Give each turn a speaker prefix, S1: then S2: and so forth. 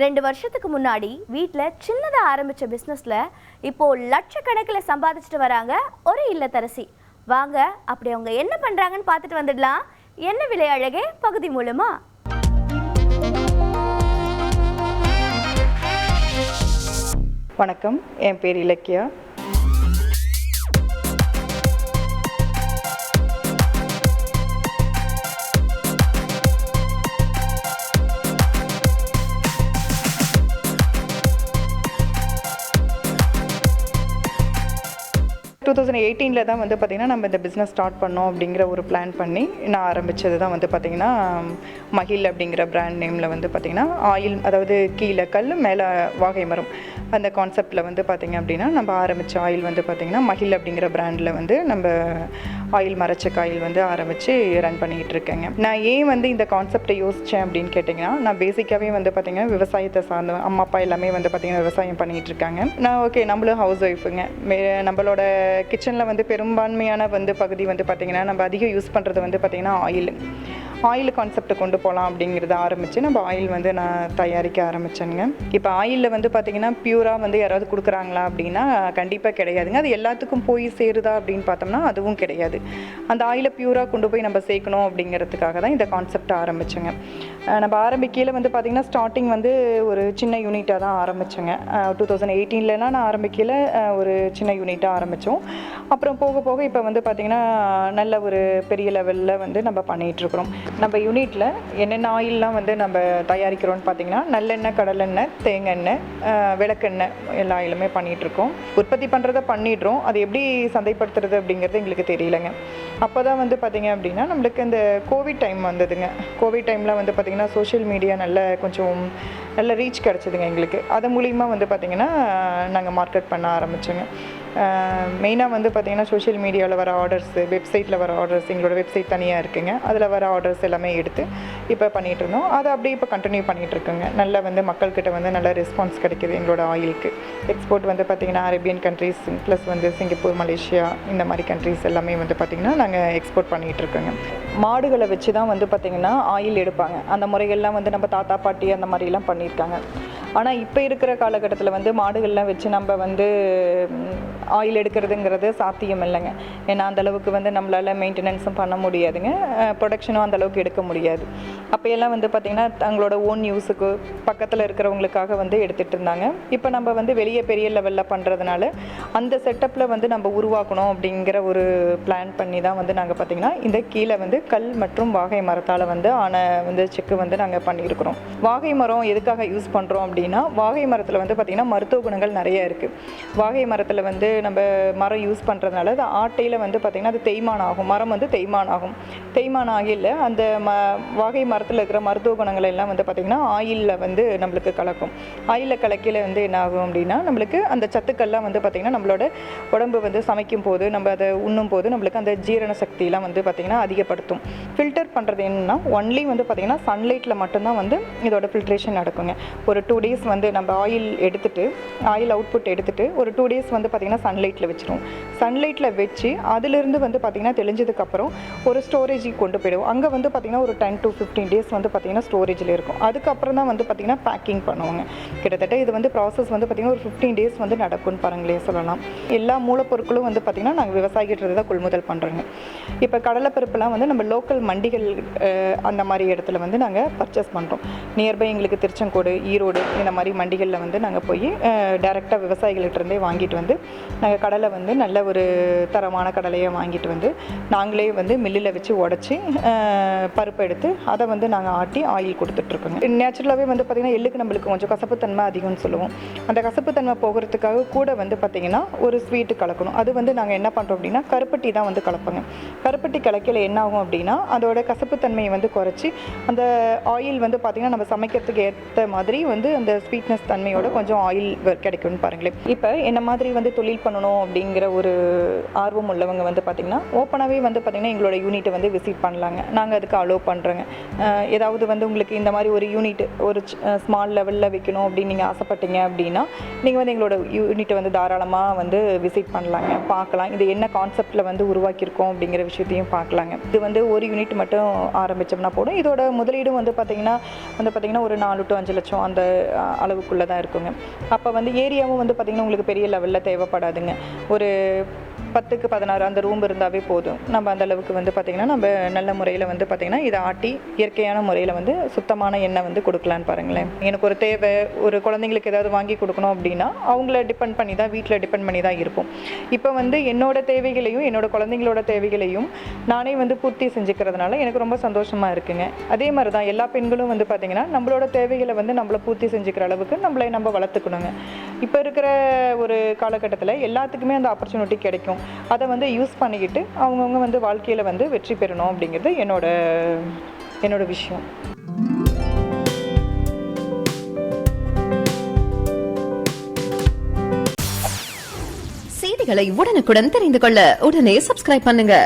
S1: ரெண்டு வருஷத்துக்கு முன்னாடி வீட்டில் சின்னதாக ஆரம்பித்த பிஸ்னஸில் இப்போது லட்சக்கணக்கில் சம்பாதிச்சுட்டு வராங்க ஒரு இல்லத்தரசி. வாங்க அப்படி அவங்க என்ன பண்ணுறாங்கன்னு பார்த்துட்டு வந்துடலாம். என்ன விலை அழகே? பகுதி மூலமா.
S2: வணக்கம் என் பேர் இலக்கியா. டூ தௌசண்ட் எயிட்டீனில் தான் வந்து பார்த்திங்கன்னா நம்ம இந்த பிஸ்னஸ் ஸ்டார்ட் பண்ணோம் அப்படிங்கிற ஒரு பிளான் பண்ணி நான் ஆரம்பித்தது தான் வந்து பார்த்திங்கன்னா மகில் அப்படிங்கிற பிராண்ட் நேமில் வந்து பார்த்திங்கன்னா ஆயில் அதாவது கீழே கல் மேலே வாகை மரம். அந்த கான்செப்டில் வந்து பார்த்திங்க அப்படின்னா நம்ம ஆரம்பித்த ஆயில் வந்து பார்த்திங்கன்னா மகில் அப்படிங்கிற பிராண்டில் வந்து நம்ம ஆயில் மரச்சக்க ஆயில் வந்து ஆரம்பித்து ரன் பண்ணிக்கிட்டு இருக்கேங்க. நான் ஏன் வந்து இந்த கான்செப்டை யோசித்தேன் அப்படின்னு கேட்டிங்கன்னா நான் பேசிக்காகவே வந்து பார்த்திங்கன்னா விவசாயத்தை சார்ந்த அம்மா அப்பா எல்லாமே வந்து பார்த்திங்கன்னா விவசாயம் பண்ணிகிட்டு இருக்காங்க. நான் ஓகே நம்மளும் ஹவுஸ் ஒய்ஃபுங்க நம்மளோட கிச்சனில் வந்து பெரும்பான்மையான வந்து பகுதி வந்து பார்த்திங்கன்னா நம்ம அதிகம் யூஸ் பண்ணுறது வந்து பார்த்திங்கன்னா ஆயில் ஆயில் கான்செப்டை கொண்டு போகலாம் அப்படிங்கிறத ஆரம்பித்து நம்ம ஆயில் வந்து நான் தயாரிக்க ஆரம்பித்தேங்க இப்போ ஆயிலில் வந்து பார்த்திங்கன்னா பியூராக வந்து யாராவது கொடுக்குறாங்களா அப்படின்னா கண்டிப்பாக கிடையாதுங்க. அது எல்லாத்துக்கும் போய் சேருதா அப்படின்னு பார்த்தோம்னா அதுவும் கிடையாது. அந்த ஆயிலை பியூராக கொண்டு போய் நம்ம சேர்க்கணும் அப்படிங்கிறதுக்காக தான் இந்த கான்செப்ட் ஆரம்பித்தேங்க நம்ம ஆரம்பிக்கையில் வந்து பார்த்திங்கன்னா ஸ்டார்டிங் வந்து ஒரு சின்ன யூனிட்டாக தான் ஆரம்பித்தேங்க டூ தௌசண்ட் எயிட்டீன்லலாம் நான் ஆரம்பிக்கையில் ஒரு சின்ன யூனிட்டாக ஆரம்பித்தோம் அப்புறம் போக போக இப்போ வந்து பார்த்திங்கன்னா நல்ல ஒரு பெரிய லெவலில் வந்து நம்ம பண்ணிகிட்ருக்குறோம் நம்ம யூனிட்டில் என்னென்ன ஆயில்லாம் வந்து நம்ம தயாரிக்கிறோம்னு பார்த்தீங்கன்னா நல்லெண்ணெய் கடலெண்ணெய் தேங்காய் விளக்கெண்ணெய் எல்லா ஆயிலுமே பண்ணிகிட்ருக்கோம் உற்பத்தி பண்ணுறத பண்ணிடுறோம். அது எப்படி சந்தைப்படுத்துறது அப்படிங்கிறது எங்களுக்கு தெரியலங்க. அப்போ தான் வந்து பார்த்திங்க அப்படின்னா நம்மளுக்கு இந்த கோவிட் டைம் வந்ததுங்க. கோவிட் டைமில் வந்து பார்த்திங்கன்னா சோஷியல் மீடியா நல்ல கொஞ்சம் நல்ல ரீச் கிடச்சிதுங்க எங்களுக்கு. அது மூலிமா வந்து பார்த்திங்கன்னா நாங்கள் மார்க்கெட் பண்ண ஆரம்பித்தோங்க மெயினாக வந்து பார்த்திங்கன்னா சோஷியல் மீடியாவில் வர ஆர்டர்ஸு வெப்சைட்டில் வர ஆர்டர்ஸ் எங்களோட வெப்சைட் தனியாக இருக்குங்க. அதில் வர ஆர்டர்ஸ் எல்லாமே எடுத்து இப்போ பண்ணிகிட்டு இருந்தோம். அதை அப்படியே இப்போ கண்டினியூ பண்ணிகிட்டு இருக்கோங்க. நல்ல வந்து மக்கள்கிட்ட வந்து நல்ல ரெஸ்பான்ஸ் கிடைக்கிது எங்களோட ஆயிலுக்கு. எக்ஸ்போர்ட் வந்து பார்த்திங்கன்னா அரேபியன் கண்ட்ரீஸ் ப்ளஸ் வந்து சிங்கப்பூர் மலேசியா இந்த மாதிரி கண்ட்ரீஸ் எல்லாமே வந்து பார்த்திங்கன்னா நாங்கள் எக்ஸ்போர்ட் பண்ணிகிட்ருக்கோங்க மாடுகளை வச்சு தான் வந்து பார்த்திங்கன்னா ஆயில் எடுப்பாங்க. அந்த முறைகள்லாம் வந்து நம்ம தாத்தா பாட்டி அந்த மாதிரிலாம் பண்ணியிருக்காங்க. ஆனால் இப்போ இருக்கிற காலகட்டத்தில் வந்து மாடுகள்லாம் வச்சு நம்ம வந்து ஆயில் எடுக்கிறதுங்கிறது சாத்தியம் இல்லைங்க. ஏன்னா அந்த அளவுக்கு வந்து நம்மளால் மெயின்டெனன்ஸும் பண்ண முடியாதுங்க. ப்ரொடக்ஷனும் அந்தளவுக்கு எடுக்க முடியாது. அப்போயெல்லாம் வந்து பார்த்திங்கன்னா தங்களோட ஓன் யூஸுக்கு பக்கத்தில் இருக்கிறவங்களுக்காக வந்து எடுத்துகிட்டு இருந்தாங்க. இப்போ நம்ம வந்து வெளியே பெரிய லெவலில் பண்ணுறதுனால அந்த செட்டப்பில் வந்து நம்ம உருவாக்கணும் அப்படிங்கிற ஒரு பிளான் பண்ணி தான் வந்து நாங்கள் பார்த்திங்கன்னா இந்த கீழே வந்து கல் மற்றும் வாகை மரத்தால் வந்து ஆன வந்து செக்கு வந்து நாங்கள் பண்ணியிருக்கிறோம். வாகை மரம் எதுக்காக யூஸ் பண்ணுறோம் அப்படின்னு அப்படின்னா வாகை மரத்தில் வந்து பார்த்திங்கன்னா மருத்துவ குணங்கள் நிறைய இருக்குது வாகை மரத்தில் வந்து நம்ம மரம் யூஸ் பண்ணுறதுனால அது ஆட்டையில் வந்து பார்த்திங்கன்னா அது தேய்மானம் ஆகும். மரம் வந்து தேய்மானம் ஆகும். தேய்மானம் ஆகியில் அந்த ம வாகை மரத்தில் இருக்கிற மருத்துவ குணங்கள் எல்லாம் வந்து பார்த்திங்கன்னா ஆயிலில் வந்து நம்மளுக்கு கலக்கும். ஆயிலில் கலக்கையில் வந்து என்ன ஆகும் அப்படின்னா நம்மளுக்கு அந்த சத்துக்கள்லாம் வந்து பார்த்திங்கன்னா நம்மளோட உடம்பு வந்து சமைக்கும் போது நம்ம அதை உண்ணும் போது நம்மளுக்கு அந்த ஜீரண சக்தியெலாம் வந்து பார்த்திங்கன்னா அதிகப்படுத்தும். ஃபில்டர் பண்ணுறது என்னென்னா ஒன்லி வந்து பார்த்திங்கன்னா சன்லைட்டில் மட்டும்தான் வந்து இதோட ஃபில்ட்ரேஷன் நடக்குங்க. ஒரு டூ டேஸ் வந்து நம்ம ஆயில் எடுத்துகிட்டு ஆயில் அவுட்புட் எடுத்துகிட்டு ஒரு டூ டேஸ் வந்து பார்த்திங்கன்னா சன்லைட்டில் வச்சிருவோம் சன்லைட்டில் வச்சு அதிலிருந்து வந்து பார்த்திங்கன்னா தெளிஞ்சதுக்கப்புறம் ஒரு ஸ்டோரேஜுக்கு கொண்டு போயிடுவோம். அங்கே வந்து பார்த்திங்கன்னா ஒரு டென் டு ஃபிஃப்டீன் டேஸ் வந்து பார்த்திங்கன்னா ஸ்டோரேஜில் இருக்கும். அதுக்கப்புறம் தான் வந்து பார்த்திங்கன்னா பேக்கிங் பண்ணுவாங்க. கிட்டத்தட்ட இது வந்து ப்ராசஸ் வந்து பார்த்திங்கன்னா ஒரு ஃபிஃப்டீன் டேஸ் வந்து நடக்கும்னு பாருங்களே சொல்லலாம். எல்லா மூலப்பொருட்களும் வந்து பார்த்திங்கன்னா நாங்கள் விவசாயிகிட்ட தான் கொள்முதல் பண்ணுறோங்க இப்போ கடலைப்பருப்புலாம் வந்து நம்ம லோக்கல் மண்டிகள் அந்த மாதிரி இடத்துல வந்து நாங்கள் பர்ச்சேஸ் பண்ணுறோம் நியர்பை எங்களுக்கு திருச்செங்கோடு ஈரோடு இந்த மாதிரி மண்டிகளில் வந்து நாங்கள் போய் டேரெக்டாக விவசாயிகள்கிட்டருந்தே வாங்கிட்டு வந்து நாங்கள் கடலை வந்து நல்ல ஒரு தரமான கடலையை வாங்கிட்டு வந்து நாங்களே வந்து மில்லில் வச்சு உடச்சி பருப்பு எடுத்து அதை வந்து நாங்கள் ஆட்டி ஆயில் கொடுத்துட்ருக்கோங்க நேச்சுரலாகவே வந்து பார்த்திங்கன்னா எள்ளுக்கு நம்மளுக்கு கொஞ்சம் கசப்புத்தன்மை அதிகம்னு சொல்லுவோம். அந்த கசப்புத்தன்மை போகிறதுக்காக கூட வந்து பார்த்திங்கன்னா ஒரு ஸ்வீட்டு கலக்கணும். அது வந்து நாங்கள் என்ன பண்ணுறோம் அப்படின்னா கருப்பட்டி தான் வந்து கலப்போங்க. கருப்பட்டி கலக்கையில் என்ன ஆகும் அப்படின்னா அதோட கசப்புத்தன்மையை வந்து குறைச்சி அந்த ஆயில் வந்து பார்த்திங்கன்னா நம்ம சமைக்கிறதுக்கு ஏற்ற மாதிரி வந்து அந்த ஸ்வீட்னஸ் தன்மையோட கொஞ்சம் ஆயில் கிடைக்கும்னு பாருங்களேன். இப்போ என்ன மாதிரி வந்து தொழில் பண்ணணும் அப்படிங்கிற ஒரு ஆர்வம் உள்ளவங்க வந்து பார்த்திங்கன்னா ஓப்பனாகவே வந்து பார்த்திங்கன்னா எங்களோட யூனிட்டை வந்து விசிட் பண்ணலாங்க. நாங்கள் அதுக்கு அலோவ் பண்ணுறோங்க ஏதாவது வந்து உங்களுக்கு இந்த மாதிரி ஒரு யூனிட் ஒரு ஸ்மால் லெவலில் வைக்கணும் அப்படின்னு நீங்கள் ஆசைப்பட்டீங்க அப்படின்னா நீங்கள் வந்து எங்களோட யூனிட்டை வந்து தாராளமாக வந்து விசிட் பண்ணலாங்க. பார்க்கலாம் இது என்ன கான்செப்டில் வந்து உருவாக்கியிருக்கோம் அப்படிங்கிற விஷயத்தையும் பார்க்கலாங்க இது வந்து ஒரு யூனிட் மட்டும் ஆரம்பித்தோம்னா போதும். இதோட முதலீடும் வந்து பார்த்திங்கன்னா வந்து பார்த்திங்கன்னா ஒரு நாலு டு அஞ்சு லட்சம் அந்த அளவுக்குள்ளே தான் இருக்குங்க. அப்போ வந்து ஏரியாவும் வந்து பார்த்திங்கன்னா உங்களுக்கு பெரிய லெவலில் தேவைப்படாதுங்க. ஒரு பத்துக்கு பதினாறு அந்த ரூம் இருந்தாவே போதும். நம்ம அந்த அளவுக்கு வந்து பார்த்திங்கன்னா நம்ம நல்ல முறையில் வந்து பார்த்திங்கன்னா இதை ஆட்டி இயற்கையான முறையில் வந்து சுத்தமான எண்ணெய் வந்து கொடுக்கலான்னு பாருங்களேன். எனக்கு ஒரு தேவை ஒரு குழந்தைங்களுக்கு ஏதாவது வாங்கி கொடுக்கணும் அப்படின்னா அவங்கள டிபெண்ட் பண்ணி தான் வீட்டில் டிபெண்ட் பண்ணி தான் இருப்போம். இப்போ வந்து என்னோட தேவைகளையும் என்னோட குழந்தைங்களோட தேவைகளையும் நானே வந்து பூர்த்தி செஞ்சுக்கிறதுனால எனக்கு ரொம்ப சந்தோஷமாக இருக்குங்க. அதே மாதிரி தான் எல்லா பெண்களும் வந்து பார்த்திங்கன்னா நம்மளோட தேவைகளை வந்து நம்மளை பூர்த்தி செஞ்சுக்கிற அளவுக்கு நம்மளை நம்ம வளர்த்துக்கணுங்க. இப்போ இருக்கிற ஒரு காலகட்டத்தில் எல்லாத்துக்குமே அந்த ஆப்பர்ச்சுனிட்டி கிடைக்கும். அதை வந்து யூஸ் பண்ணிக்கிட்டு அவங்கவுங்க வந்து வாழ்க்கையில் வந்து வெற்றி பெறணும் அப்படிங்கிறது என்னோட என்னோட விஷயம்.
S3: செய்திகளை உடனுக்குடன் தெரிந்து கொள்ள உடனே சப்ஸ்கிரைப் பண்ணுங்க.